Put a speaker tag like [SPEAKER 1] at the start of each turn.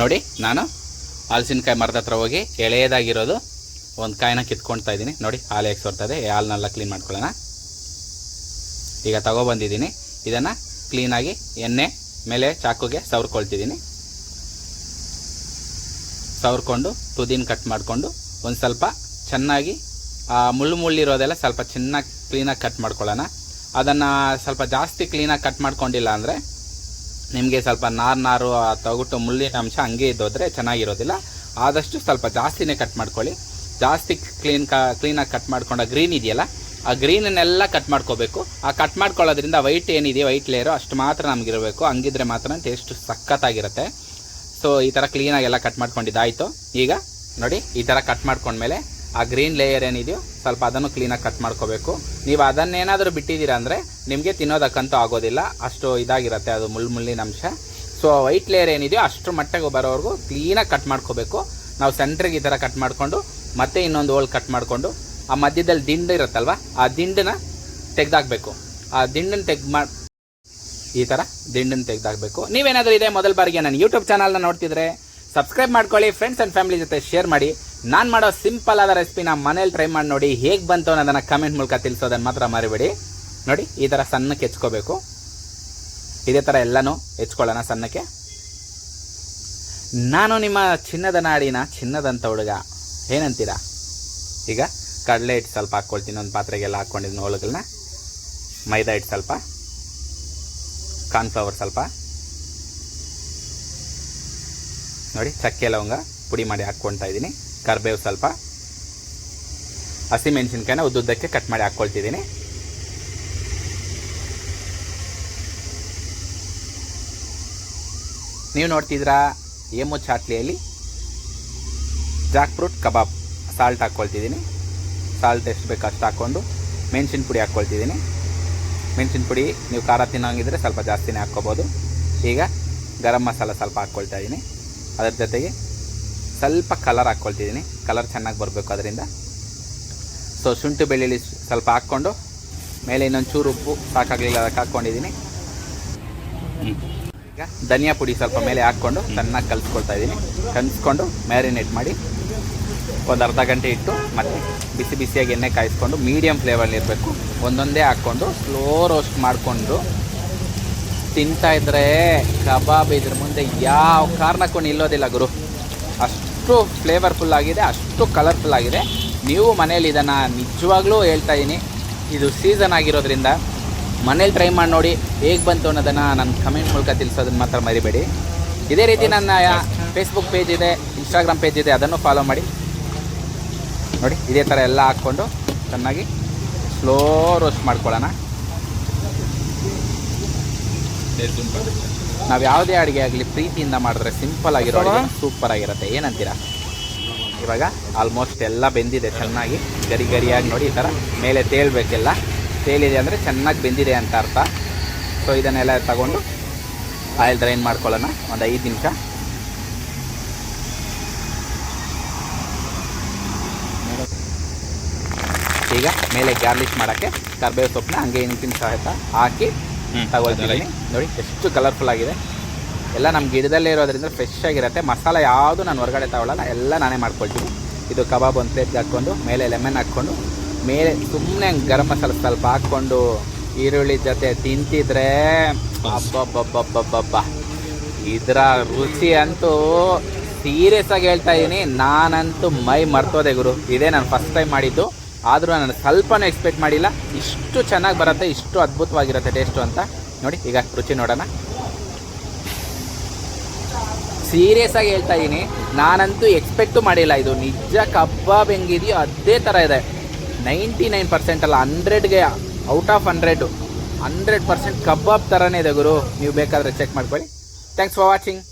[SPEAKER 1] ನೋಡಿ, ನಾನು ಹಲಸಿನಕಾಯಿ ಮರದ ಹತ್ರ ಹೋಗಿ ಎಳೆಯದಾಗಿರೋದು ಒಂದು ಕಾಯಿನ ಕಿತ್ಕೊಳ್ತಾ ಇದ್ದೀನಿ. ನೋಡಿ, ಹಾಲು ಹೇಗೆ ಸೋರ್ತದೆ ಹಾಲನ್ನೆಲ್ಲ ಕ್ಲೀನ್ ಮಾಡ್ಕೊಳ್ಳೋಣ. ಈಗ ತಗೊಬಂದಿದ್ದೀನಿ. ಇದನ್ನು ಕ್ಲೀನಾಗಿ ಎಣ್ಣೆ ಮೇಲೆ ಚಾಕುಗೆ ಸವರ್ಕೊಳ್ತಿದ್ದೀನಿ. ಸವರ್ಕೊಂಡು ತುದಿನ ಕಟ್ ಮಾಡಿಕೊಂಡು ಒಂದು ಸ್ವಲ್ಪ ಚೆನ್ನಾಗಿ ಮುಳ್ಳು ಮುಳ್ಳಿರೋದೆಲ್ಲ ಸ್ವಲ್ಪ ಚೆನ್ನಾಗಿ ಕ್ಲೀನಾಗಿ ಕಟ್ ಮಾಡ್ಕೊಳ್ಳೋಣ. ಅದನ್ನು ಸ್ವಲ್ಪ ಜಾಸ್ತಿ ಕ್ಲೀನಾಗಿ ಕಟ್ ಮಾಡ್ಕೊಂಡಿಲ್ಲ ಅಂದರೆ ನಿಮಗೆ ಸ್ವಲ್ಪ ನಾರು ನಾರು ಆ ತೊಗುಟು ಮುಳ್ಳಿನ ಅಂಶ ಹಂಗೆ ಇದ್ದೋದ್ರೆ ಚೆನ್ನಾಗಿರೋದಿಲ್ಲ. ಆದಷ್ಟು ಸ್ವಲ್ಪ ಜಾಸ್ತಿನೇ ಕಟ್ ಮಾಡ್ಕೊಳ್ಳಿ. ಜಾಸ್ತಿ ಕ್ಲೀನ್ ಕ ಕ್ಲೀನಾಗಿ ಕಟ್ ಮಾಡ್ಕೊಂಡ ಗ್ರೀನ್ ಇದೆಯಲ್ಲ, ಆ ಗ್ರೀನನ್ನೆಲ್ಲ ಕಟ್ ಮಾಡ್ಕೋಬೇಕು. ಆ ಕಟ್ ಮಾಡ್ಕೊಳ್ಳೋದ್ರಿಂದ ವೈಟ್ ಏನಿದೆ ವೈಟ್ ಲೇಯರು ಅಷ್ಟು ಮಾತ್ರ ನಮಗಿರಬೇಕು. ಹಂಗಿದ್ರೆ ಮಾತ್ರ ಟೇಸ್ಟ್ ಸಖತ್ತಾಗಿರುತ್ತೆ. ಸೊ ಈ ಥರ ಕ್ಲೀನಾಗೆಲ್ಲ ಕಟ್ ಮಾಡ್ಕೊಂಡಿದ್ದಾಯಿತು. ಈಗ ನೋಡಿ, ಈ ಥರ ಕಟ್ ಮಾಡ್ಕೊಂಡ್ಮೇಲೆ ಆ ಗ್ರೀನ್ ಲೇಯರ್ ಏನಿದೆಯೋ ಸ್ವಲ್ಪ ಅದನ್ನು ಕ್ಲೀನಾಗಿ ಕಟ್ ಮಾಡ್ಕೋಬೇಕು. ನೀವು ಅದನ್ನೇನಾದರೂ ಬಿಟ್ಟಿದ್ದೀರಾ ಅಂದರೆ ನಿಮಗೆ ತಿನ್ನೋದಕ್ಕಂತೂ ಆಗೋದಿಲ್ಲ. ಅಷ್ಟು ಇದಾಗಿರುತ್ತೆ, ಅದು ಮುಳ್ಳು ಮುಳ್ಳಿನ ಅಂಶ. ಸೊ ವೈಟ್ ಲೇಯರ್ ಏನಿದೆಯೋ ಅಷ್ಟು ಮಟ್ಟಿಗೆ ಬರೋವರೆಗೂ ಕ್ಲೀನಾಗಿ ಕಟ್ ಮಾಡ್ಕೋಬೇಕು. ನಾವು ಸೆಂಟ್ರಿಗೆ ಈ ಥರ ಕಟ್ ಮಾಡಿಕೊಂಡು, ಮತ್ತೆ ಇನ್ನೊಂದು ಹೋಲ್ ಕಟ್ ಮಾಡಿಕೊಂಡು, ಆ ಮಧ್ಯದಲ್ಲಿ ದಿಂಡು ಇರುತ್ತಲ್ವ, ಆ ದಿಂಡನ್ನ ತೆಗ್ದಾಕ್ಬೇಕು. ಆ ದಿಂಡನ್ನು ತೆಗ್ದು ಮಾಡಿ ಈ ಥರ ದಿಂಡನ್ನು ತೆಗೆದಾಕಬೇಕು. ನೀವೇನಾದರೂ ಇದೆ ಮೊದಲ ಬಾರಿಗೆ ನನ್ನ ಯೂಟ್ಯೂಬ್ ಚಾನಲ್ನ ನೋಡ್ತಿದ್ರೆ ಸಬ್ಸ್ಕ್ರೈಬ್ ಮಾಡ್ಕೊಳ್ಳಿ ಫ್ರೆಂಡ್ಸ್ ಆ್ಯಂಡ್ ಫ್ಯಾಮಿಲಿ ಜೊತೆ ಶೇರ್ ಮಾಡಿ. ನಾನು ಮಾಡೋ ಸಿಂಪಲ್ ಆದ ರೆಸಿಪಿನ ಮನೇಲಿ ಟ್ರೈ ಮಾಡಿ ನೋಡಿ ಹೇಗೆ ಬಂತು ಅನ್ನೋದನ್ನು ಕಮೆಂಟ್ ಮೂಲಕ ತಿಳಿಸೋದನ್ನು ಮಾತ್ರ ಮರಿಬೇಡಿ. ನೋಡಿ, ಈ ಥರ ಸಣ್ಣಕ್ಕೆ ಹೆಚ್ಕೋಬೇಕು. ಇದೇ ಥರ ಎಲ್ಲನೂ ಹೆಚ್ಕೊಳ್ಳೋಣ ಸಣ್ಣಕ್ಕೆ. ನಾನು ನಿಮ್ಮ ಚಿನ್ನದ ನಾಡಿನ ಚಿನ್ನದಂತ ಹುಡುಗ. ಏನಂತೀರಾ? ಈಗ ಕಡಲೆ ಹಿಟ್ಟು ಸ್ವಲ್ಪ ಹಾಕ್ಕೊಳ್ತೀನಿ. ಒಂದು ಪಾತ್ರೆಗೆಲ್ಲ ಹಾಕ್ಕೊಂಡಿದ್ದೀನಿ ಹೋಳುಗಳನ್ನ ಮೈದಾ ಹಿಟ್ಟು ಸ್ವಲ್ಪ. ಕಾರ್ನ್ಫ್ಲವರ್ ಸ್ವಲ್ಪ. ನೋಡಿ, ಚಕ್ಕೆ ಲವಂಗ ಪುಡಿ ಮಾಡಿ ಹಾಕ್ಕೊಳ್ತಾ ಇದ್ದೀನಿ. ಕರ್ಬೇವು ಸ್ವಲ್ಪ. ಹಸಿಮೆಣಸಿನ್ಕಾಯಿನ ಉದ್ದುದ್ದಕ್ಕೆ ಕಟ್ ಮಾಡಿ ಹಾಕ್ಕೊಳ್ತಿದ್ದೀನಿ. ನೀವು ನೋಡ್ತಿದ್ದೀರಾ ಏಮು ಚಾಟ್ಲಿಯಲ್ಲಿ ಜಾಕ್ ಫ್ರೂಟ್ ಕಬಾಬ್ ಸಾಲ್ಟ್ ಹಾಕ್ಕೊಳ್ತಿದ್ದೀನಿ. ಸಾಲ್ಟ್ ಎಷ್ಟು ಬೇಕು ಅಷ್ಟು ಹಾಕ್ಕೊಂಡು ಮೆಣಸಿನ ಪುಡಿ ಹಾಕ್ಕೊಳ್ತಿದ್ದೀನಿ. ಮೆಣಸಿನ ಪುಡಿ ನೀವು ಖಾರ ತಿನ್ನೋಂಗಿದ್ರೆ ಸ್ವಲ್ಪ ಜಾಸ್ತಿನೇ ಹಾಕ್ಕೋಬೋದು. ಈಗ ಗರಂ ಮಸಾಲ ಸ್ವಲ್ಪ ಹಾಕ್ಕೊಳ್ತಾ ಇದ್ದೀನಿ ಅದರ ಜೊತೆಗೆ ಸ್ವಲ್ಪ ಕಲರ್ ಹಾಕ್ಕೊಳ್ತಿದ್ದೀನಿ ಕಲರ್ ಚೆನ್ನಾಗಿ ಬರಬೇಕು ಅದರಿಂದ. ಸೊ ಶುಂಠಿ ಬೆಳ್ಳುಳ್ಳಿ ಸ್ವಲ್ಪ ಹಾಕ್ಕೊಂಡು, ಮೇಲೆ ಇನ್ನೊಂದು ಚೂರು ಉಪ್ಪು ಸಾಕಾಗಲಿಲ್ಲ ಅದಕ್ಕೆ ಹಾಕ್ಕೊಂಡಿದ್ದೀನಿ. ಈಗ ಧನಿಯಾ ಪುಡಿ ಸ್ವಲ್ಪ ಮೇಲೆ ಹಾಕ್ಕೊಂಡು ಚೆನ್ನಾಗಿ ಕಲಿಸ್ಕೊಳ್ತಾ ಇದ್ದೀನಿ. ಕಲಿಸ್ಕೊಂಡು ಮ್ಯಾರಿನೇಟ್ ಮಾಡಿ ಒಂದು ಅರ್ಧ ಗಂಟೆ ಇಟ್ಟು ಮತ್ತೆ ಬಿಸಿ ಬಿಸಿಯಾಗಿ ಎಣ್ಣೆ ಕಾಯಿಸ್ಕೊಂಡು ಮೀಡಿಯಮ್ ಫ್ಲೇವರ್ಲಿರಬೇಕು ಒಂದೊಂದೇ ಹಾಕ್ಕೊಂಡು ಸ್ಲೋ ರೋಸ್ಟ್ ಮಾಡಿಕೊಂಡು ತಿಂತಾ ಇದ್ರೆ ಕಬಾಬ್ ಇದ್ರ ಮುಂದೆ ಯಾವ ಕಾರಣಕ್ಕೂ ನಿಲ್ಲೋದಿಲ್ಲ ಗುರು. ಅಷ್ಟು ಫ್ಲೇವರ್ಫುಲ್ ಆಗಿದೆ, ಅಷ್ಟು ಕಲರ್ಫುಲ್ ಆಗಿದೆ. ನೀವು ಮನೇಲಿ ಇದನ್ನು ನಿಜವಾಗ್ಲೂ ಹೇಳ್ತಾ ಇದ್ದೀನಿ ಇದು ಸೀಸನ್ ಆಗಿರೋದ್ರಿಂದ ಮನೇಲಿ ಟ್ರೈ ಮಾಡಿ ನೋಡಿ ಹೇಗೆ ಬಂತು ಅನ್ನೋದನ್ನು ನನ್ನ ಕಮೆಂಟ್ ಮೂಲಕ ತಿಳಿಸೋದನ್ನ ಮಾತ್ರ ಮರಿಬೇಡಿ. ಇದೇ ರೀತಿ ನನ್ನ ಫೇಸ್ಬುಕ್ ಪೇಜ್ ಇದೆ ಇನ್ಸ್ಟಾಗ್ರಾಮ್ ಪೇಜ್ ಇದೆ, ಅದನ್ನು ಫಾಲೋ ಮಾಡಿ. ನೋಡಿ, ಇದೇ ಥರ ಎಲ್ಲ ಹಾಕ್ಕೊಂಡು ಚೆನ್ನಾಗಿ ಸ್ಲೋ ರೋಸ್ಟ್ ಮಾಡ್ಕೊಳ್ಳೋಣ. ನಾವು ಯಾವುದೇ ಅಡುಗೆ ಆಗಲಿ ಪ್ರೀತಿಯಿಂದ ಮಾಡಿದ್ರೆ ಸಿಂಪಲ್ ಆಗಿರೋ ಅಡುಗೆ ಸೂಪರ್ ಆಗಿರುತ್ತೆ. ಏನಂತೀರಾ? ಇವಾಗ ಆಲ್ಮೋಸ್ಟ್ ಎಲ್ಲ ಬೆಂದಿದೆ ಚೆನ್ನಾಗಿ. ಗರಿ ಗರಿಯಾಗಿ ನೋಡಿ ಈ ಥರ ಮೇಲೆ ತೇಳ್ಬೇಕೆಲ್ಲ ತೇಲಿದೆ ಅಂದರೆ ಚೆನ್ನಾಗಿ ಬೆಂದಿದೆ ಅಂತ ಅರ್ಥ. ಸೊ ಇದನ್ನೆಲ್ಲ ತಗೊಂಡು ಆಯಿಲ್ ಡ್ರೈನ್ ಮಾಡ್ಕೊಳ್ಳೋಣ. ಒಂದು ಐದು ನಿಮಿಷ. ಈಗ ಮೇಲೆ ಗ್ಯಾರ್ಲಿಕ್ ಮಾಡೋಕ್ಕೆ ಕರ್ಬೇವು ಸೊಪ್ಪನ್ನ ಹಂಗೆ ನಿಂತಿನ ಸಹಿತ ಹಾಕಿ ತಗೊಳ್ತಿದ್ದೀನಿ ನೋಡಿ ಎಷ್ಟು ಕಲರ್ಫುಲ್ ಆಗಿದೆ. ಎಲ್ಲ ನಮ್ಮ ಗಿಡದಲ್ಲೇ ಇರೋದ್ರಿಂದ ಫ್ರೆಶ್ ಆಗಿರುತ್ತೆ. ಮಸಾಲ ಯಾವುದು ನಾನು ಹೊರಗಡೆ ತಗೊಳ್ಳಲ್ಲ ಎಲ್ಲ ನಾನೇ ಮಾಡ್ಕೊಳ್ತೀನಿ. ಇದು ಕಬಾಬ್ ಒಂದು ಪ್ಲೇಟ್ಗೆ ಹಾಕ್ಕೊಂಡು ಮೇಲೆ ಲೆಮನ್ ಹಾಕ್ಕೊಂಡು ಮೇಲೆ ಸುಮ್ಮನೆ ಗರಂ ಮಸಾಲ ಸ್ವಲ್ಪ ಹಾಕ್ಕೊಂಡು ಈರುಳ್ಳಿ ಜೊತೆ ತಿಂತಿದ್ರೆ ಅಬ್ಬಬ್ಬಬ್ಬಬ್ಬಬ್ಬ ಇದರ ರುಚಿ ಅಂತೂ ಸೀರಿಯಸ್ ಆಗಿ ಹೇಳ್ತಾ ಇದ್ದೀನಿ ನಾನಂತೂ ಮೈ ಮರ್ತೋದೆ ಗುರು. ಇದೇ ನಾನು ಫಸ್ಟ್ ಟೈಮ್ ಮಾಡಿದ್ದು. ಆದರೂ ನಾನು ಸ್ವಲ್ಪನೂ ಎಕ್ಸ್ಪೆಕ್ಟ್ ಮಾಡಿಲ್ಲ. ಇಷ್ಟು ಚೆನ್ನಾಗಿ ಬರುತ್ತೆ, ಇಷ್ಟು ಅದ್ಭುತವಾಗಿರುತ್ತೆ ಟೇಸ್ಟು ಅಂತ. ನೋಡಿ, ಈಗ ರುಚಿ ನೋಡೋಣ. ಸೀರಿಯಸ್ ಆಗಿ ಹೇಳ್ತಾ ಇದ್ದೀನಿ ನಾನಂತೂ ಎಕ್ಸ್ಪೆಕ್ಟು ಮಾಡಿಲ್ಲ ಇದು. ನಿಜ ಕಬಾಬ್ ಹೆಂಗಿದೆಯೋ ಅದೇ ಥರ ಇದೆ. ನೈಂಟಿ ನೈನ್ ಪರ್ಸೆಂಟ್ ಅಲ್ಲ ಹಂಡ್ರೆಡ್ಗೆ out of hundred hundred percent kebab ಥರನೇ ಇದೆ ಗುರು. ನೀವು ಬೇಕಾದರೆ ಚೆಕ್ ಮಾಡ್ಕೊಳ್ಳಿ. Thanks for watching